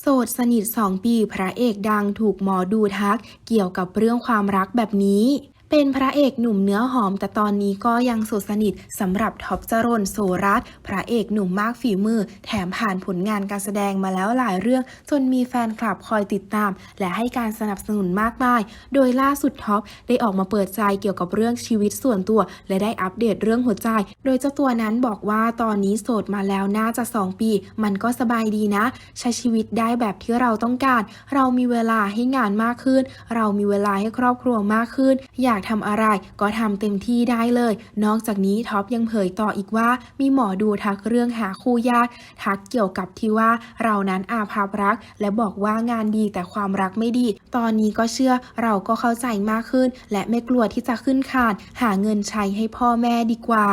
โสดสนิท 2 ปีพระเอกดังถูกหมอดูทักเกี่ยวกับเรื่องความรักแบบนี้เป็นพระเอกหนุ่มเนื้อหอม แต่ตอนนี้ก็ยังโสดสนิทสำหรับท็อปจรนโสรัตพระเอกหนุ่มมากฝีมือ แถมผ่านผลงานการแสดงมาแล้วหลายเรื่อง จนมีแฟนคลับคอยติดตาม และให้การสนับสนุนมากมาย โดยล่าสุดท็อปได้ออกมาเปิดใจเกี่ยวกับเรื่องชีวิตส่วนตัว และได้อัปเดตเรื่องหัวใจ โดยเจ้าตัวนั้นบอกว่าตอนนี้โสดมาแล้วน่าจะ 2 ปี มันก็สบายดีนะ ใช้ชีวิตได้แบบที่เราต้องการ เรามีเวลาให้งานมากขึ้น เรามีเวลาให้ครอบครัวมากขึ้น อยากทำอะไรก็ทำเต็มที่ได้เลย นอกจากนี้ท็อปยังเผยต่ออีกว่า มีหมอดูทักเรื่องหาคู่ยากทักเกี่ยวกับที่ว่าเรานั้นอาภัพรัก และบอกว่างานดีแต่ความรักไม่ดี ตอนนี้ก็เชื่อเราก็เข้าใจมากขึ้น และไม่กลัวที่จะขึ้นคานหาเงินใช้ให้พ่อแม่ดีกว่า